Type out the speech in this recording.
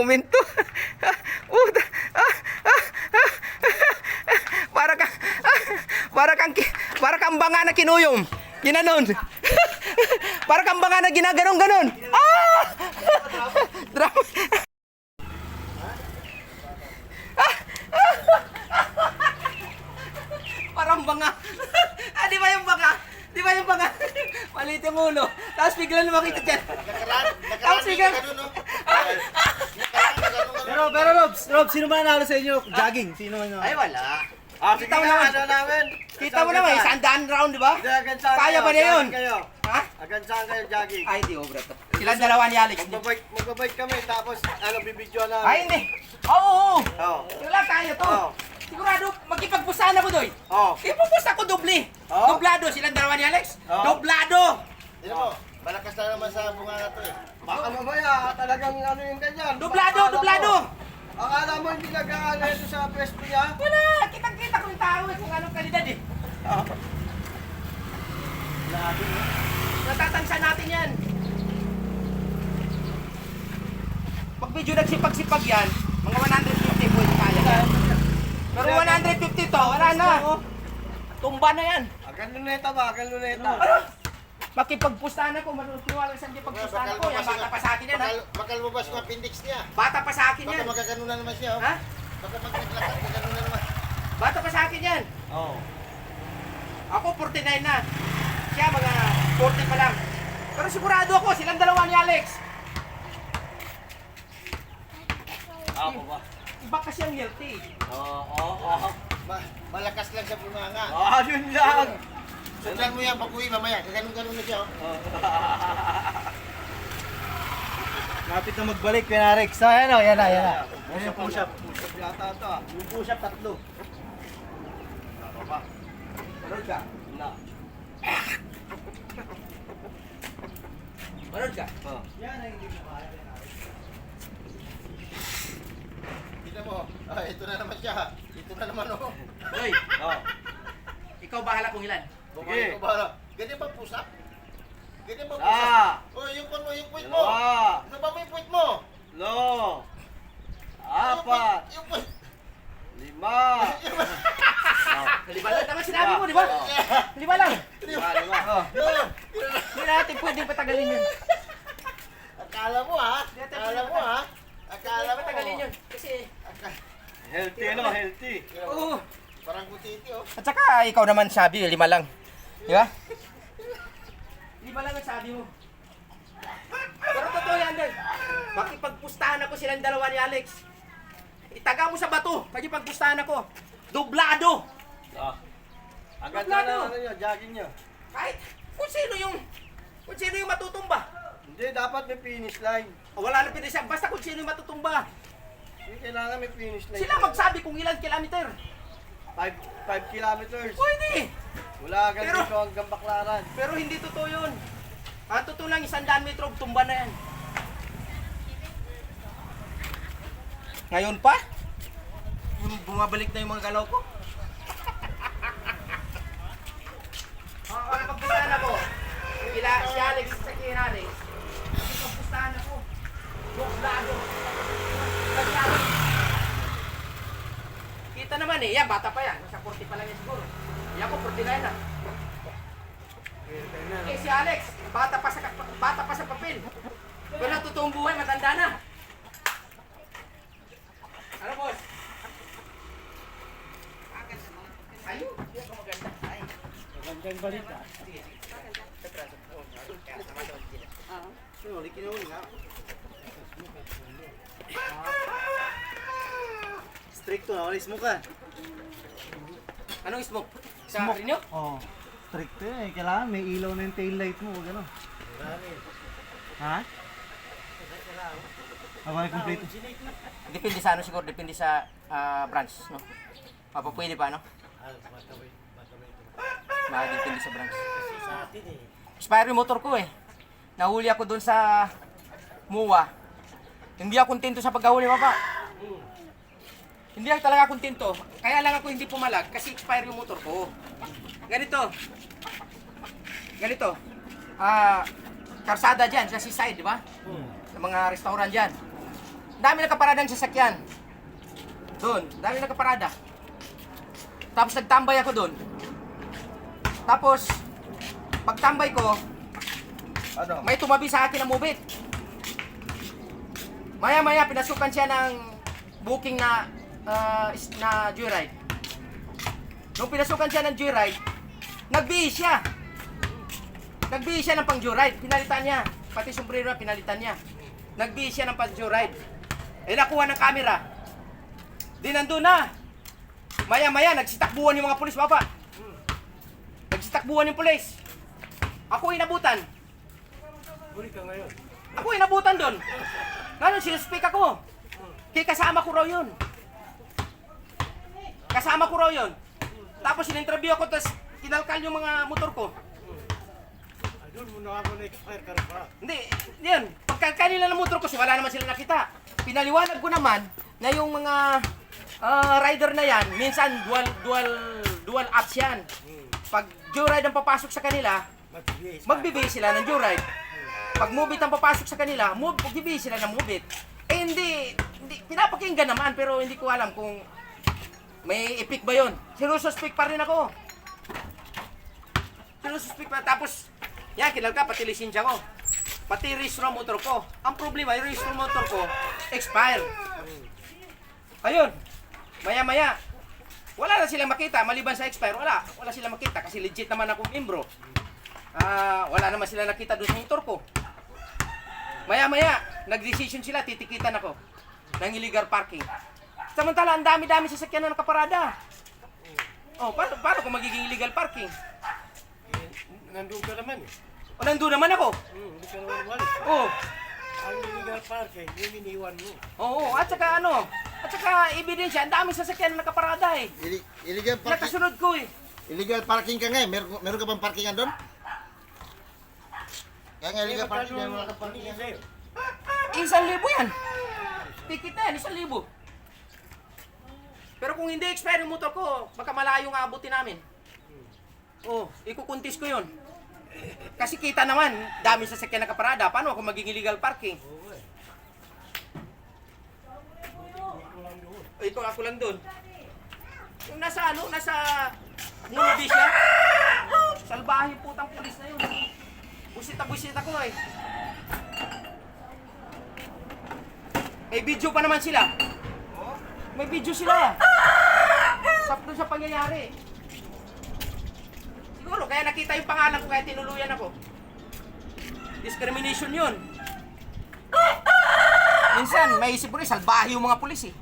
Uminto. da- ah, ah, ah, para ka para kang para kang banga na kinuyom. Ginanon. para kang banga na ginaganon ganon. Ah! Drama. Parang banga. ah, di ba yung banga? Di ba yung banga? Maliit yung ulo. Tapos bigla lumaki ka dyan. Tapos bigla... Pero, pero Robs, Robs, sino ba nanalo sa inyo? Jogging, sino man Ay, wala. Ah, Kita mo naman. ano namin? Kita mo naman, isang daan round, di ba? Hindi, Kaya kayo? ba niya yun? Jogging Kayo. Ha? Agad saan kayo jogging? Ay, di obra to. Silang dalawa ni Alex. Magbabike, magbabike kami, tapos ano, bibidyo namin. Ay, hindi. Oo, oo. Oo. Wala tayo to. Oo. Sigurado, magkipagpusahan ako doy. Oo. Ipupus ako doble. Oo. Doblado. Silang dalawa ni Alex. Oo. Doblado. Tignan mo, malakas na naman sa bunga na to talagang ano yung ganyan. Doblado, Akala mo- doblado. Akala mo hindi nag-ano ito sa pwesto niya? Wala. Kitang-kita ko yung tao eh, kung anong kalidad eh. Natatansa natin yan. Pag medyo nagsipag-sipag yan, mga 150 pwede kaya yan. Pero 150 to, wala na. Tumba na yan. Agan luneta ba? Agan luneta. Makipagpustahan ako, manusiwala sa makipagpustahan ako. Yan, bata pa sa akin yan ha. Bakal, bakal lumabas yung appendix niya. Bata pa sa akin Baka yan. magkaganon na naman siya. Oh. Ha? Baka magkaganon na naman. Bata pa sa akin yan. Oo. Ako 49 na. Siya mga 40 pa lang. Pero sigurado ako, silang dalawa ni Alex. Ako ba? Iba kasi ang healthy. Oo, oo, oo. Ma- malakas lang sa bunganga. Ah, yun lang. Sundan mo yan pag uwi mamaya. Kaganon-ganon na siya. Oh. Kapit na magbalik, Kuya Rex. So, ayan o, yan na, yan na. Yan yung push-up. Push-up yata ito ah. Yung push-up, tatlo. Manood ka. Na. Manood ka. Oh. Tignan mo. Ah, ito na naman siya. Ito na naman oh. Doy, Oh. ikaw bahala kung ilan. Ko ba? Ganyan ba pusa? Ganyan ba pusa? Ah! Oh, yung kon mo, yung puwit mo. Dalawa. Ano ba mo yung puwit mo? Lo. Yung Apat. puwit- Yung puwit. Lima. Lima lang naman sinabi mo, di ba? Lima lang. Lima, lima. Oh. Hindi natin pwedeng patagalin yun. Akala mo ha? Akala mo ha? Akala mo. patagalin yun. Kasi, Healthy ano, healthy. oo. Parang butiti oh. At saka, ikaw naman sabi, lima lang. Di ba? Lima lang ang sabi mo. Pero totoo yan, Doy. Makipagpustahan ako silang dalawa ni Alex. Itaga mo sa bato. Makipagpustahan ako. Doblado. Ah. Agad na Doblado. na ano nyo, jogging nyo. Kahit kung sino yung kung sino yung matutumba. Hindi, dapat may finish line. O, wala na pinisa. Basta kung sino yung matutumba. Hindi kailangan may finish line. Sila magsabi kung ilang kilometer. 5 kilometers. Pwede. Agad Pero- dito hanggang baklaran. Pero hindi totoo yun. Ang totoo lang, isang daan metro, tumba na yan. Ngayon pa? Yung Bumabalik na yung mga galaw ko. Oo, oh, pagpustahan ako. Kila si Alex sa kay Alex. Pagpustahan ako. Alex, Kita naman eh, yan, bata pa yan. Nasa 40 pa lang yan siguro. Yan ko, 49 na. Eh si Alex, bata pa sa bata pa sa papel. Ang totoong buhay, matanda na. Ano boss? Ayun, yan ang maganda. Ay. Magandang balita. Sige, sige. Sila. Sino, likin mo nga. Stricto na, alis mo ka. Anong smoke? Sa Smoke. Oo. Oh, stricto yun eh. Kailangan may ilaw na yung tail light mo. Huwag ano. Ha? Ako ay complete. Depende sa ano siguro, depende sa ah, branch, no? Papa, pwede pa, no? Mga depende sa branch. Expire yung motor ko eh. Nahuli ako doon sa MUA. Hindi ako kontento sa pagkahuli, papa. Hindi ako talaga kontento. Kaya lang ako hindi pumalag kasi expire yung motor ko. Ganito. Ganito. Ah, karsada dyan, sa seaside, di ba? Sa mga restaurant dyan. dami nakaparada ng sasakyan. Doon, dami nakaparada. Tapos nagtambay ako doon. Tapos, pagtambay ko, Ano? may tumabi sa akin na mubit. Maya-maya, pinasukan siya ng booking na is- na joyride. Nung pinasukan siya ng joyride, nagbihis siya. Nagbihis siya ng pang joyride. Pinalitan niya. Pati sombrero na pinalitan niya. Nagbihis siya ng pang joyride. Eh, nakuha ng camera. Di nandun na. Maya-maya, nagsitakbuhan yung mga pulis, baba. Nagsitakbuhan yung pulis. Ako inabutan. Huli ka ngayon. Ako inabutan doon. Ngayon, sinuspek ako. Kaya kasama ko raw yun. Kasama ko raw yun. Tapos in-interview ako, tapos kinalkal yung mga motor ko. Doon mo na ako na-expire ka pa. Hindi, yun. Pagka kanila ng motor ko, wala naman sila nakita. Pinaliwanag ko naman na yung mga ah, rider na yan, minsan dual, dual, dual apps yan. Pag joyride ang papasok sa kanila, Magbibihis. magbibigay sila ng joyride. Pag mubit ang papasok sa kanila, move, magbibigay sila ng mubit. Eh hindi, hindi, pinapakinggan naman pero hindi ko alam kung may epic ba yun. Sinususpect pa rin ako. Sinususpect pa. Tapos, yan, kilal ka, pati lisensya ko. Pati registro motor ko. Ang problema, yung registro motor ko, expire. Ayun, maya-maya, wala na silang makita, maliban sa expire, wala. Wala silang makita kasi legit naman akong membro. Ah, wala naman sila nakita doon sa motor ko. Maya-maya, nag-decision sila, titikitan ako ng illegal parking. Samantala, ang dami-dami sasakyan na nakaparada. Oh, paano, paano kung magiging illegal parking? Eh, Nandun ka naman eh. O, nandun naman ako. Hmm, hindi ka naman. Oh, Ang illegal parking, yung iniwan mo. oo, at saka ano, at saka ebidensya, ang dami sasakyan na nakaparada eh. Ili- illegal parking. Nakasunod ko eh. Illegal parking ka nga eh. Meron, meron ka bang parkingan doon? Kaya nga illegal parking wala kang parkingan. sa'yo. Isang libo yan. Ticket na yan, isang libo. Pero kung hindi expire yung motor ko, baka malayo nga abutin namin. Oh, ikukuntis ko yun. Kasi kita naman, dami sa sakyan nakaparada. Paano ako magiging illegal parking? Oo eh. O, ito ako lang doon. Yung nasa ano, nasa Munubi siya. Salbahe putang pulis na yun. Busit na busit ako eh. May video pa naman sila. May video sila. Sa doon sa pangyayari. Siguro, kaya nakita yung pangalan ko kaya tinuluyan ako. Discrimination yun. Minsan, may isip ko rin, salbahe yung mga pulis eh.